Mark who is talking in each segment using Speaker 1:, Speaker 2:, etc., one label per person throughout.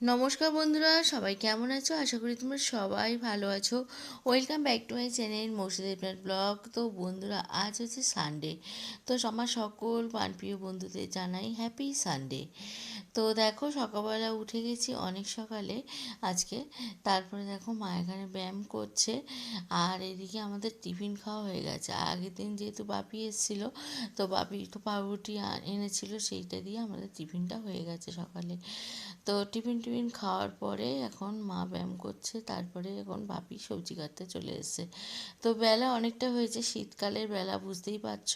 Speaker 1: নমস্কার বন্ধুরা, সবাই কেমন আছো? আশা করি তোমরা সবাই ভালো আছো। Welcome back to my channel মসজিদ ব্লগ। তো বন্ধুরা, আজ হচ্ছে সানডে তো আমার সকল প্রাণপ্রিয় বন্ধুদের জানাই হ্যাপি সানডে তো দেখো, সকালবেলা উঠে গেছি অনেক সকালে আজকে। তারপরে দেখো, মা এখানে ব্যায়াম করছে। আর এদিকে আমাদের টিফিন খাওয়া হয়ে গেছে। আগের দিন যেহেতু বাপি এসেছিল, তো বাপি তো পাউরুটি এনেছিল, সেইটা দিয়ে আমাদের টিফিনটা হয়ে গেছে সকালে। তো টিফিন টিফিন খাওয়ার পরে এখন মা ব্যায়াম করছে, তারপরে এখন বাপি সবজি কাটতে চলে এসছে। তো বেলা অনেকটা হয়েছে, শীতকালের বেলা বুঝতেই পারছ।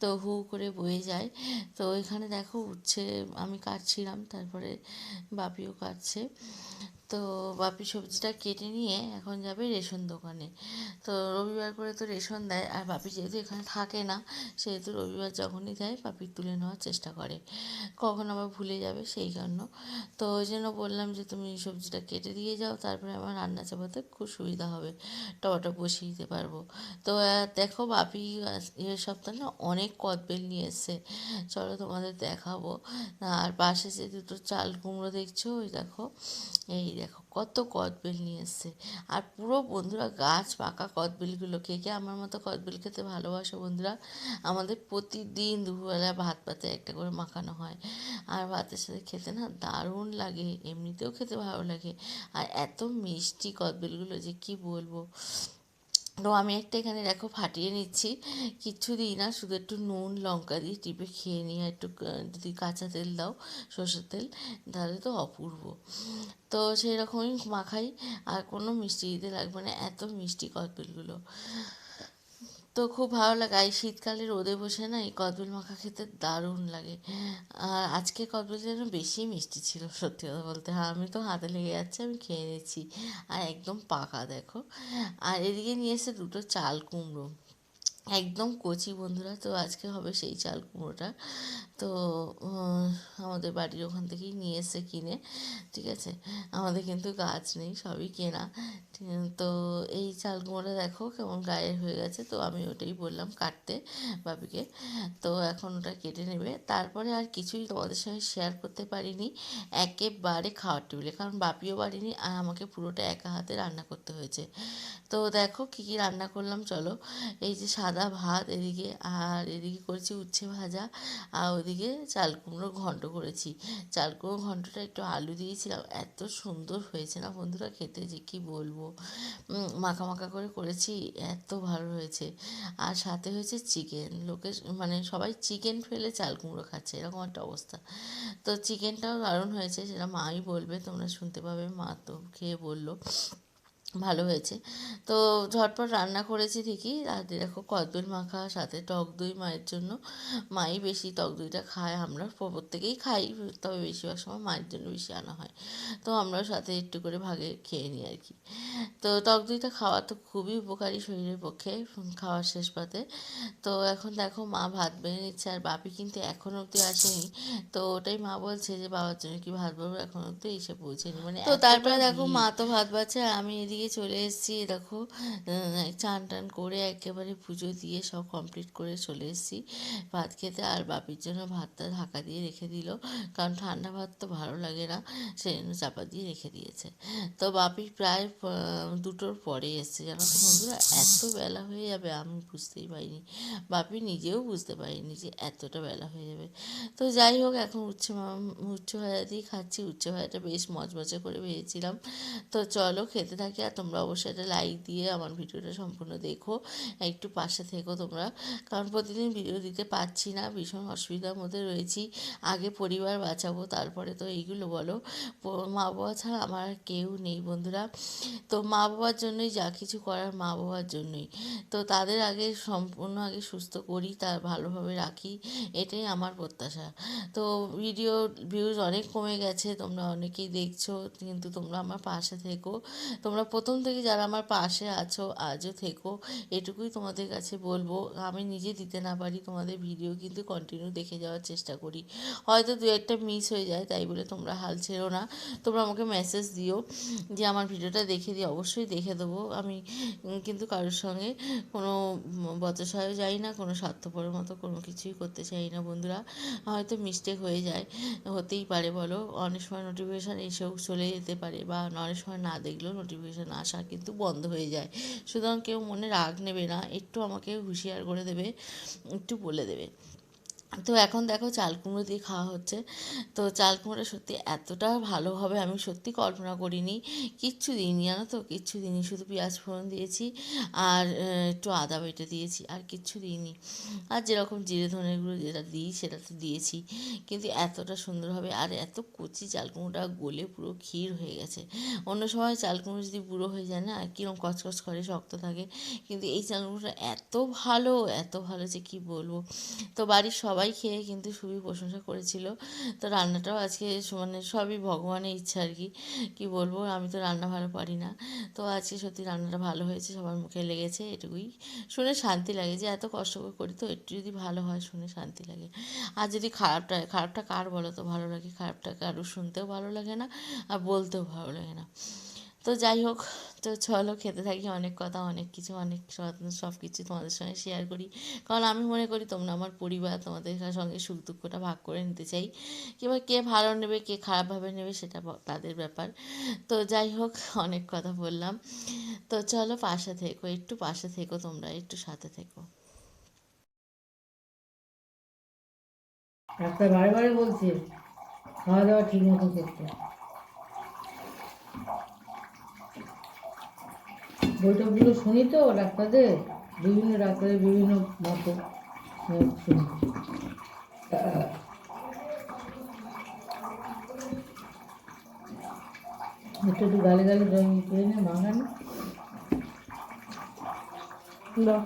Speaker 1: তো হু করে বয়ে যায়। তো এখানে দেখো উঠছে আমি কাটছিলাম, তারপরে বাপিও কাটছে। তো বাপি সবজিটা কেটে নিয়ে এখন যাবে রেশন দোকানে। তো রবিবার করে তো রেশন দেয়, আর বাপি যেহেতু এখানে থাকে না, সেহেতু রবিবার যখনই দেয় বাপি তুলে নেওয়ার চেষ্টা করে। কখন আবার ভুলে যাবে সেই জন্য। তো ওই জন্য বললাম যে, তুমি সবজিটা কেটে দিয়ে যাও, তারপরে আমার রান্না চাপাতে খুব সুবিধা হবে। টমাটো বসিয়ে দিতে পারব। তো দেখো বাপি এ সপ্তাহে না অনেক কদবেল নিয়ে এসছে। চলো তোমাদের দেখাবো। আর পাশে যে দুটো চাল কুমড়ো দেখছ, ওই দেখো, এই দেখো, কত কদবেল নিয়ে এসছে। আর পুরো বন্ধুরা গাছ পাকা কদবেলগুলো। কে কে আমার মতো কদবেল খেতে ভালোবাসো বন্ধুরা? আমাদের প্রতিদিন দুপুরবেলা ভাত পাতে একটা করে মাখানো হয়। আর ভাতের সাথে খেতে না দারুণ লাগে, এমনিতেও খেতে ভালো লাগে। আর এত মিষ্টি কদবেলগুলো যে কি বলব? তো আমি একটা এখানে দেখো ফাটিয়ে নিচ্ছি। কিচ্ছু দিই না, শুধু একটু নুন, লঙ্কা দিয়ে টিপে খেয়ে নিয়ে একটু যদি কাঁচা তেল দাও, সর্ষের তেল, তাহলে তো অপূর্ব। তো সেই রকমই মাখাই, আর কোনো মিষ্টি দিতে লাগবে না, এত মিষ্টি কদবেলগুলো তো খুব ভালো লাগে। এই শীতকালে রোদে বসে না এই কদবেল মাখা খেতে দারুণ লাগে। আর আজকে কদবেল যেন বেশি মিষ্টি ছিল, সত্যি কথা বলতে। হ্যাঁ আমি তো হাতে লেগে যাচ্ছে, আমি খেয়ে নিচ্ছি। আর একদম পাকা, দেখো। আর এদিকে নিয়ে এসে দুটো চাল কুমড়ো। একদম কচি বন্ধুরা, তো আজকে হবে সেই চাল কুমড়োটা। তো আমাদের বাড়ির ওখান থেকেই নিয়ে এসে কিনে, ঠিক আছে? আমাদের কিন্তু গাছ নেই, সবই কেনা। তো এই চাল কুমড়োটা দেখো কেমন গায়ের হয়ে গেছে, তো আমি ওটাই বললাম কাটতে বাপিকে তো এখন ওটা কেটে নেবে। তারপরে আর কিছুই তোমাদের সঙ্গে শেয়ার করতে পারিনি, একেবারে খাওয়ার টেবিলে কারণ বাপিও পারিনি, আর আমাকে পুরোটা একা হাতে রান্না করতে হয়েছে। তো দেখো কী কী রান্না করলাম, চলো। এই যে সাদা ভাত, এদিকে আর এদিকে করেছি উচ্ছে ভাজা, আর ওদিকে চাল কুমড়ো ঘন্ট করেছি। চাল কুমড়ো ঘন্টটা একটু আলু দিয়েছিলাম। এত সুন্দর হয়েছে না বন্ধুরা খেতে যে কী বলব? মাখা মাখা করে করেছি, এত ভালো হয়েছে। আর সাথে হয়েছে চিকেন। লোকে মানে সবাই চিকেন ফেলে চাল কুমড়ো খাচ্ছে, এরকম একটা অবস্থা। তো চিকেনটাও দারুণ হয়েছে, সেটা মাই বলবে, তোমরা শুনতে পাবে। মা তো খেয়ে বলল। ভালো হয়েছে। তো ঝটপট রান্না করেছি ঠিকই। আর দেখো কদবেল মাখা সাথে টক দই মায়ের জন্য। মাই বেশি টক দইটা খায় আমরা প্রত্যেকেই খাই তবে বেশিরভাগ সময় মায়ের জন্য বেশি আনা হয়। তো আমরাও সাথে একটু করে ভাগে খেয়ে নিই আর কি। তো টক দইটা খাওয়া তো খুবই উপকারী শরীরের পক্ষে খাওয়ার শেষ পাতে। তো এখন দেখো মা ভাত বেড়ে নিচ্ছে আর বাপি কিন্তু এখনও অবধি আসেনি। তো ওটাই মা বলছে যে বাবার জন্য কি ভাত বাবু এখন অবধি এসে পৌঁছেনি। মানে তো তারপরে দেখো মা তো ভাত বাচ্ছে আর আমি এদিকে দিয়ে চলে এসেছি দেখো চান টান করে একেবারে পুজো দিয়ে সব কমপ্লিট করে চলে এসেছি। ভাত খেতে আর বাপির জন্য ভাতটা ঢাকা দিয়ে রেখে দিল, কারণ ঠান্ডা ভাত তো ভালো লাগে না, সেই জন্য চাপা দিয়ে রেখে দিয়েছে। তো বাপি প্রায় দুটোর পরে এসছে, জানো তো বন্ধুরা, এত বেলা হয়ে যাবে, আমি বুঝতেই পারিনি। বাপি নিজেও বুঝতে পারিনি যে এতটা বেলা হয়ে যাবে। তো যাই হোক, এখন উচ্ছে উচ্চ ভাজা দিয়ে খাচ্ছি উচ্চ ভাজাটা বেশ মজমজে করে ভেজেছিলাম। তো চলো, খেতে থাকি আর তোমরা অবশ্যই একটা লাইক দিয়ে আমার ভিডিওটা সম্পূর্ণ দেখো, একটু পাশে থেকো তোমরা। কারণ প্রতিদিন ভিডিও দিতে পারছি না, ভীষণ অসুবিধার মধ্যে রয়েছি। আগে পরিবার বাঁচাবো, তারপরে তো এইগুলো বলো। মা বাবা ছাড়া আমার কেউ নেই বন্ধুরা। তো মা বাবার জন্যই যা কিছু করার মা বাবার জন্যই। তো তাদের আগে সম্পূর্ণ আগে সুস্থ করি, তার ভালোভাবে রাখি, এটাই আমার প্রত্যাশা। তো ভিডিও ভিউজ অনেক কমে গেছে, তোমরা অনেকেই দেখছ, কিন্তু তোমরা আমার পাশে থেকো। তোমরা প্রথম থেকে যারা আমার পাশে আছো, আজও থেকো। এটুকুই তোমাদের কাছে বলব। আমি নিজে দিতে না পারি তোমাদের ভিডিও কিন্তু কন্টিনিউ দেখে যাওয়ার চেষ্টা করি। হয়তো দু একটা মিস হয়ে যায়, তাই বলে তোমরা হাল ছেড়ো না। তোমরা আমাকে মেসেজ দিও, যে আমার ভিডিওটা দেখে দিই অবশ্যই দেখে দেবো। আমি কিন্তু কারোর সঙ্গে কোনো বচসায়ও যাই না, কোনো স্বার্থপরের মতো কোনো কিছুই করতে চাই না বন্ধুরা। হয়তো মিস্টেক হয়ে যায়, হতেই পারে বলো। অনেক সময় নোটিফিকেশান এসেও চলে যেতে পারে, বা অনেক সময় না দেখলেও নোটিফিকেশান আসা কিন্তু বন্ধ হয়ে যায়। সুতরাং কেউ মনে রাগ নেবে না, একটু আমাকে হুঁশিয়ার করে দেবে, একটু বলে দেবে। তো এখন দেখো চাল কুমড়ো দিয়ে খাওয়া হচ্ছে। তো চাল কুমড়োটা সত্যি এতটা ভালো হবে আমি সত্যি কল্পনা করিনি, কিচ্ছু দিইনি জানো তো? কিচ্ছু দিইনি, শুধু পেঁয়াজ ফোড়ন দিয়েছি আর একটু আদা বেটে দিয়েছি আর কিচ্ছু দিইনি। আর যেরকম জিরে ধনের গুঁড়ো যেটা দিই সেটা তো দিয়েছি, কিন্তু এতটা সুন্দর হবে আর এত কচি চাল কুমড়োটা গলে পুরো ক্ষীর হয়ে গেছে। অন্য সময় চাল কুমড়ো যদি বুড়ো হয়ে যায় না কীরকম কচকচ করে, শক্ত থাকে, কিন্তু এই চাল কুমড়োটা এত ভালো এত ভালো যে কী বলব? তো বাড়ির সবাই খেয়ে কিন্তু খুবই প্রশংসা করেছিল। তো রান্নাটাও আজকে মানে সবই ভগবানের ইচ্ছা আর কি। কী বলব? আমি তো রান্না ভালো পারি না। তো আজকে সত্যি রান্নাটা ভালো হয়েছে, সবার মুখে লেগেছে এটুকুই। শুনে শান্তি লাগে যে এত কষ্ট করে করি তো, একটু যদি ভালো হয় শুনে শান্তি লাগে। আর যদি খারাপটা খারাপটা কার বলো তো? ভালো লাগে খারাপটা কারও শুনতেও ভালো লাগে না, আর বলতেও ভালো লাগে না। তো যাই হোক, তো চলো খেতে থাকি। অনেক কথা, অনেক কিছু, অনেক সব কিছু তোমাদের সঙ্গে শেয়ার করি। কারণ আমি মনে করি তোমরা আমার পরিবার, তোমাদের সঙ্গে সুখ দুঃখটা ভাগ করে নিতে চাই। কিংবা কে ভালো নেবে, কে খারাপভাবে নেবে, সেটা তাদের ব্যাপার। তো যাই হোক, অনেক কথা বললাম। তো চলো পাশে থেকো, একটু পাশে থেকো তোমরা, একটু সাথে থেকো।
Speaker 2: ডাক্তার বারে বারে বলছে, খাওয়া দাওয়া ঠিক মতো করতে। বৈঠকগুলো শুনি তো, ডাক্তারদের, বিভিন্ন ডাক্তারের বিভিন্ন মত। মত শুনি। একটু একটু গালে গালে জল করে নিয়ে মাঙানি দাও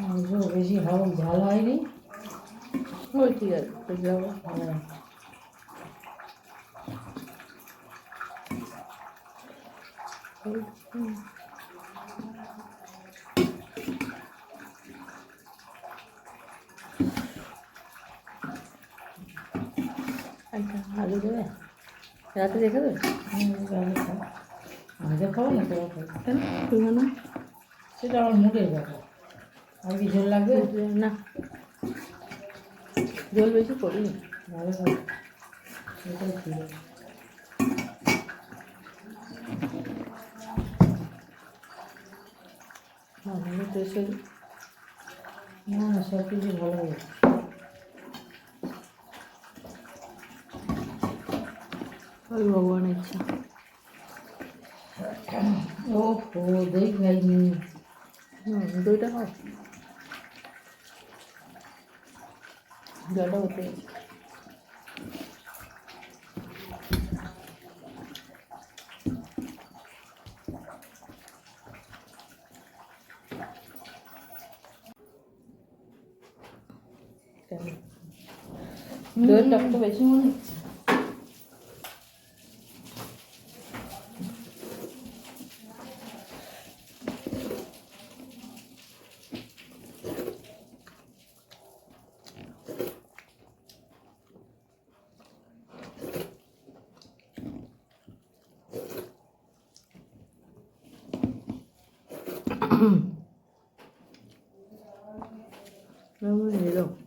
Speaker 2: মাংস বেশি হাও ঝাল হয়নি
Speaker 1: ওই আচ্ছা আলু দেবে রাতে দেখে দেবে?
Speaker 2: আগে খাব না খাব
Speaker 1: কেন? না
Speaker 2: সেটা আমার ব্যাপার। আর কি ঝোল লাগবে?
Speaker 1: না। জল বেশি করিনি
Speaker 2: ভালো খাব সেটাই ঠিক আছে
Speaker 1: আমি তো এসে
Speaker 2: না না সব কিছু ভালো হবে
Speaker 1: ওই ভগবানের ইচ্ছা
Speaker 2: ও ও দই খাইনি
Speaker 1: হুম দুইটা খাও জলটা হতে গেছে দইয়ের টকটা বেশি মনে হচ্ছে কেমন এলো
Speaker 2: খাইনি খায়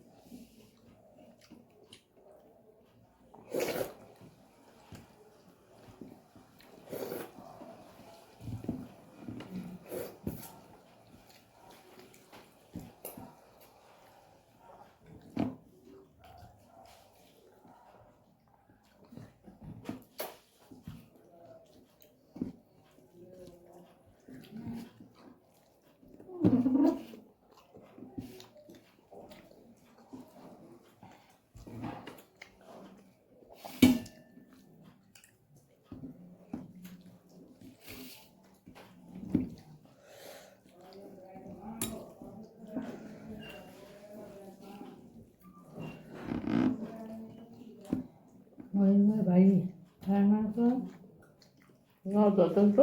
Speaker 2: না তো
Speaker 3: না যথেষ্ট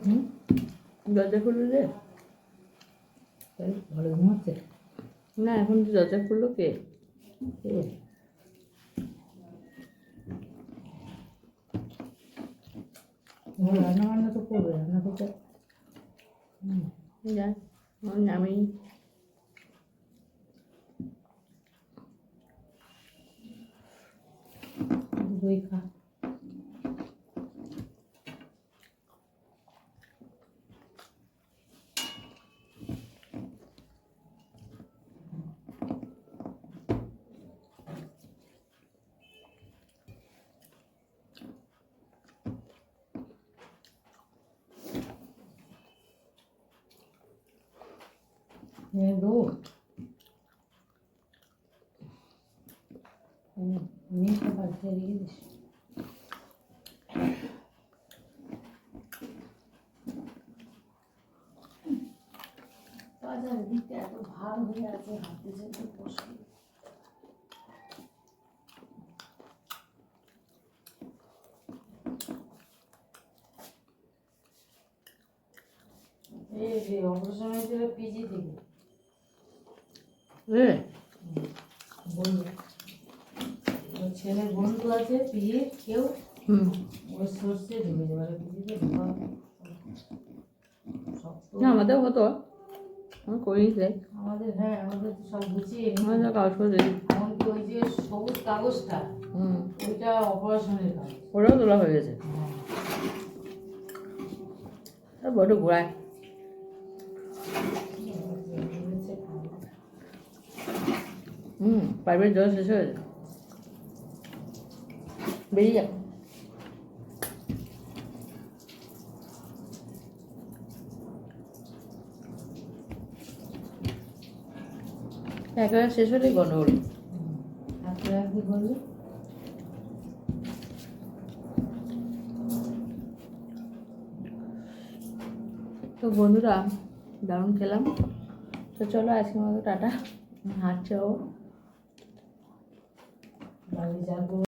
Speaker 2: হুম?
Speaker 3: দরজা রে
Speaker 2: তাই ঘরে ঘুমাচ্ছে?
Speaker 3: না এখন তো দরজা খুললো কে?
Speaker 2: কে? রান্না বান্না তো করবে রান্না করতে? হুম
Speaker 3: যাই আমি
Speaker 2: шашлика. Не думаю. Niye kapakları gelir?
Speaker 3: বাজারে দিতে এত ভার হয়ে আছে হাতে যেতে বসে
Speaker 2: এই যে অবসর পিজি থেকে। বলুন ছেলের বন্ধু আছে পিজির কেউ
Speaker 3: হুম।
Speaker 2: ওই সর্ষে ঢুকে যাবে
Speaker 3: না আমাদের হতো। আমি দেখ।
Speaker 2: আমাদের হ্যাঁ আমাদের সব গুছিয়ে নিই।
Speaker 3: আমাদের কাগজ করে
Speaker 2: এমনকি ওই যে সবুজ কাগজটা
Speaker 3: হুম।
Speaker 2: ওইটা অপারেশনের কাজ।
Speaker 3: ওটাও তোলা হয়ে গেছে। আর বড় ঘোড়ায় হুম পাইপের জল শেষ হয়ে গেছে। বেরিয়ে যাক একেবারে শেষ হলেই গন্ডগোল তো বন্ধুরা দারুণ খেলাম তো চলো আজকের মতো টাটা হাঁটছে ও
Speaker 2: যাব